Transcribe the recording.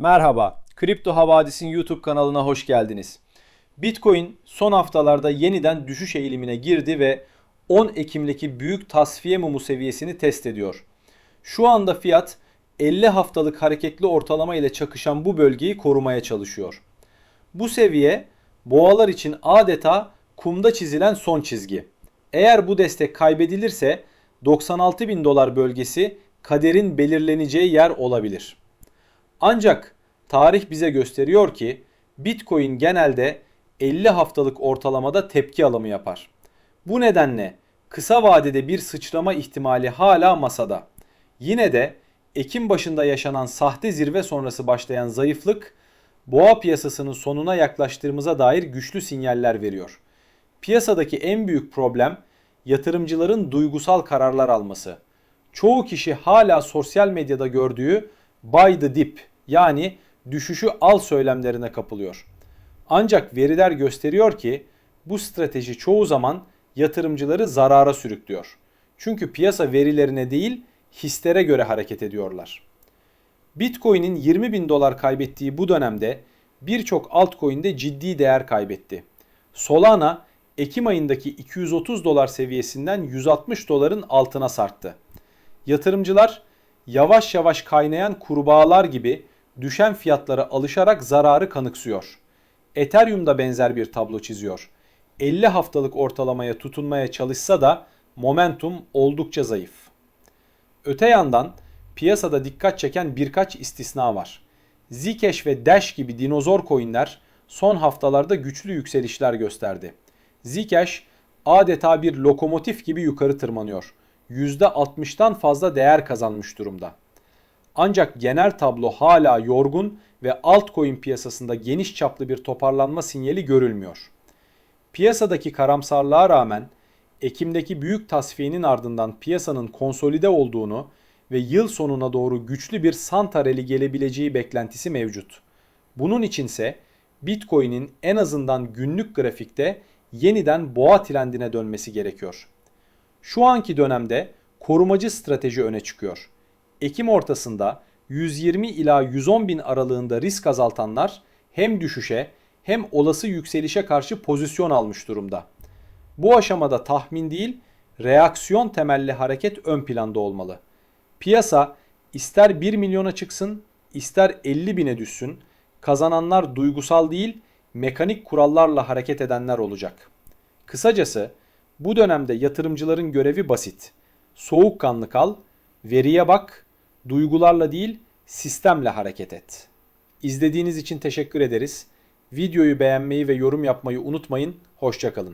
Merhaba, Kripto Havadis'in YouTube kanalına hoş geldiniz. Bitcoin son haftalarda yeniden düşüş eğilimine girdi ve 10 Ekim'deki büyük tasfiye mumu seviyesini test ediyor. Şu anda fiyat 50 haftalık hareketli ortalama ile çakışan bu bölgeyi korumaya çalışıyor. Bu seviye boğalar için adeta kumda çizilen son çizgi. Eğer bu destek kaybedilirse 96 bin dolar bölgesi kaderin belirleneceği yer olabilir. Ancak tarih bize gösteriyor ki Bitcoin genelde 50 haftalık ortalamada tepki alımı yapar. Bu nedenle kısa vadede bir sıçrama ihtimali hala masada. Yine de Ekim başında yaşanan sahte zirve sonrası başlayan zayıflık boğa piyasasının sonuna yaklaştığımıza dair güçlü sinyaller veriyor. Piyasadaki en büyük problem yatırımcıların duygusal kararlar alması. Çoğu kişi hala sosyal medyada gördüğü buy the dip yani düşüşü al söylemlerine kapılıyor. Ancak veriler gösteriyor ki bu strateji çoğu zaman yatırımcıları zarara sürüklüyor. Çünkü piyasa verilerine değil hislere göre hareket ediyorlar. Bitcoin'in 20 bin dolar kaybettiği bu dönemde birçok altcoin'de ciddi değer kaybetti. Solana Ekim ayındaki 230 dolar seviyesinden 160 doların altına sarktı. Yatırımcılar yavaş yavaş kaynayan kurbağalar gibi düşen fiyatlara alışarak zararı kanıksıyor. Ethereum da benzer bir tablo çiziyor. 50 haftalık ortalamaya tutunmaya çalışsa da momentum oldukça zayıf. Öte yandan piyasada dikkat çeken birkaç istisna var. Zcash ve Dash gibi dinozor coinler son haftalarda güçlü yükselişler gösterdi. Zcash adeta bir lokomotif gibi yukarı tırmanıyor. %60'tan fazla değer kazanmış durumda. Ancak genel tablo hala yorgun ve altcoin piyasasında geniş çaplı bir toparlanma sinyali görülmüyor. Piyasadaki karamsarlığa rağmen Ekim'deki büyük tasfiyenin ardından piyasanın konsolide olduğunu ve yıl sonuna doğru güçlü bir Santa rally gelebileceği beklentisi mevcut. Bunun içinse Bitcoin'in en azından günlük grafikte yeniden boğa trendine dönmesi gerekiyor. Şu anki dönemde korumacı strateji öne çıkıyor. Ekim ortasında 120 ila 110 bin aralığında risk azaltanlar hem düşüşe hem olası yükselişe karşı pozisyon almış durumda. Bu aşamada tahmin değil, reaksiyon temelli hareket ön planda olmalı. Piyasa ister 1 milyona çıksın, ister 50 bine düşsün, kazananlar duygusal değil, mekanik kurallarla hareket edenler olacak. Kısacası bu dönemde yatırımcıların görevi basit. Soğukkanlı kal, veriye bak, duygularla değil sistemle hareket et. İzlediğiniz için teşekkür ederiz. Videoyu beğenmeyi ve yorum yapmayı unutmayın. Hoşçakalın.